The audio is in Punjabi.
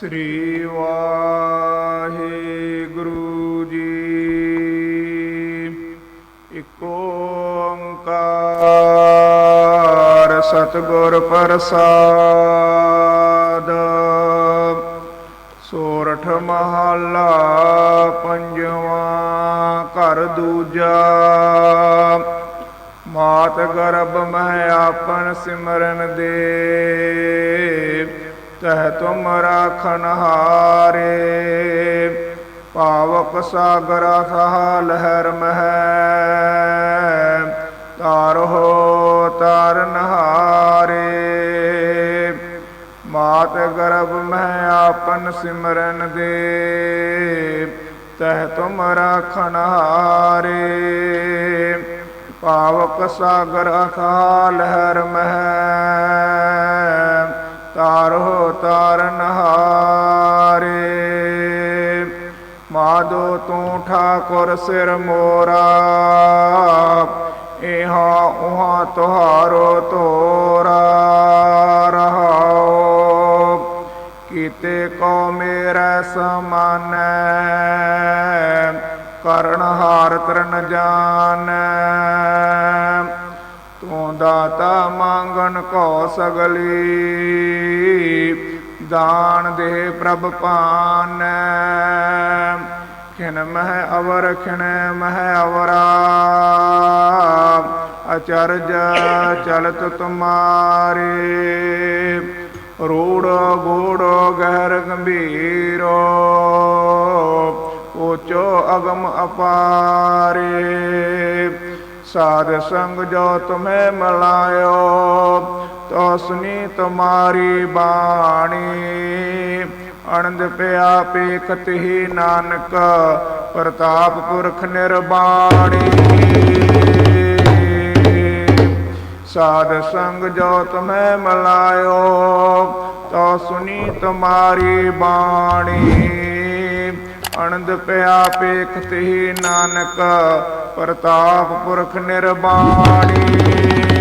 ਸ੍ਰੀ ਵਾਹਿਗੁਰੂ ਜੀ। ਇਕ ਓੰਕਾਰ ਸਤਿਗੁਰ ਪ੍ਰਸਾਦ। ਸੋਰਠ ਮਹੱਲਾ ਪੰਜਵਾਂ ਘਰ ਦੂਜਾ। ਮਾਤ ਗਰਭ ਮਹਿ ਆਪਨ ਸਿਮਰਨ ਦੇ। ਤਹ ਤੁਮ ਰਾਖਨ ਹਾਰੇ ਪਾਵਕ ਸਾਗਰ ਸਹਾ ਲਹਿਰ ਮਹਿ, ਤਾਰੋ ਤਾਰਨ ਹਾਰੇ ਮਾਤ ਗਰਭ ਮਹਿ ਆਪਨ ਸਿਮਰਨ ਦੇ ਤਹ ਤੁਮ ਰਾਖਨ ਹਾਰੇ ਪਾਵਕ ਸਾਗਰ ਅਥਾ ਲਹਿਰ ਮਹਿ। ਮਾਦੋ ਤੂੰ ਠਾਕੁਰ ਸਿਰ ਮੋਰਾ। ਇਹਾ ਉਹਾ ਤੁਹਾਰੋ ਤੋਰਾ। ਰਹਾਓ, ਕੀਤੇ ਕੋ ਮੇਰਾ ਸਮਾਨ। ਕਰਨ ਹਾਰ ਤਰਨ ਜਾਣੈ ਤੂੰ ਦਾਤਾ ਮੰਗਣ ਕੋ ਸਗਲੀ। ਦਾਨ ਦੇ ਪ੍ਰਭ ਪਾਨੈ। ਖਿਨ ਮਹਿ ਅਵਰ, ਖਿਨ ਮਹਿ ਅਵਰਾ। ਅਚਰਜ ਚਲਤ ਤੁਮਾਰੇ। ਰੂੜ ਗੂੜ ਗਹਿਰ ਗੰਭੀਰੋ। ਉਚੋ ਅਗਮ ਅਪਾਰੇ। ਸਾਧ ਸੰਗ ਜੋ ਤੁਮੇ ਮਲਾਇਓ ਤੋ ਸੁਨੀ ਤੁਮਾਰੀ ਬਾਣੀ। ਅਨੰਦ ਪਿਆ ਪੇਖਤ ਹੀ ਨਾਨਕ, ਪ੍ਰਤਾਪ ਪੁਰਖ ਨਿਰਬਾਣੀ। ਸਾਧ ਸੰਗ ਜੋ ਤੁਮੇ ਮਲਾਇਓ ਤੋ ਸੁਨੀ ਤੁਮਾਰੀ ਬਾਣੀ। ਅਨੰਦ ਪਿਆ ਪੇਖਤ ਹੀ ਨਾਨਕ ਪ੍ਰਤਾਪ ਪੁਰਖ ਨਿਰਵਾਣੀ